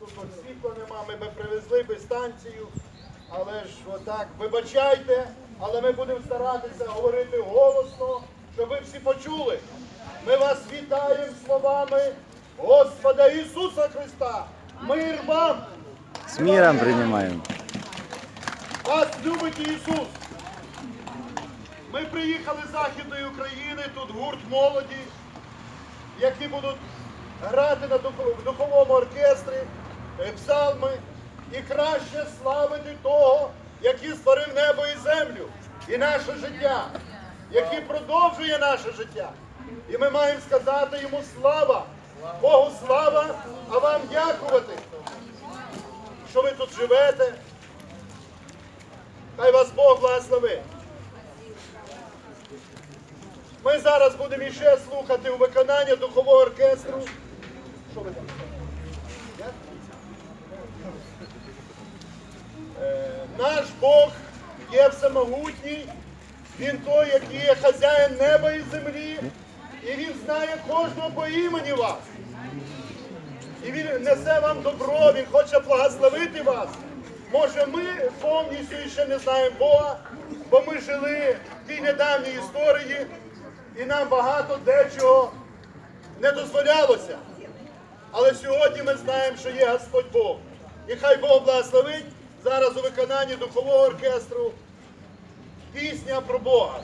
Тут світла нема, ми би привезли би станцію. Але ж отак, вибачайте, але ми будемо старатися говорити голосно, щоб ви всі почули. Ми вас вітаємо словами Господа Ісуса Христа. Мир вам! С миром принимаем. Вас любить Ісус. Ми приїхали з Західної України, тут гурт молоді, які будуть грати на духовому оркестрі е, і краще славити того, який створив небо і землю, і наше життя, який продовжує наше життя. І ми маємо сказати йому слава, Богу слава, а вам дякувати, що ви тут живете. Хай вас Бог благословить. Ми зараз будемо іще слухати у виконання духового оркестру. Що ви там? Наш Бог є всемогутній, Він той, який є хазяїн неба і землі, і Він знає кожного по імені вас. І він несе вам добро, він хоче благословити вас. Може, ми повністю ще не знаємо Бога, бо ми жили в тій недавній історії, і нам багато дечого не дозволялося. Але сьогодні ми знаємо, що є Господь Бог. І хай Бог благословить зараз у виконанні духового оркестру пісня про Бога.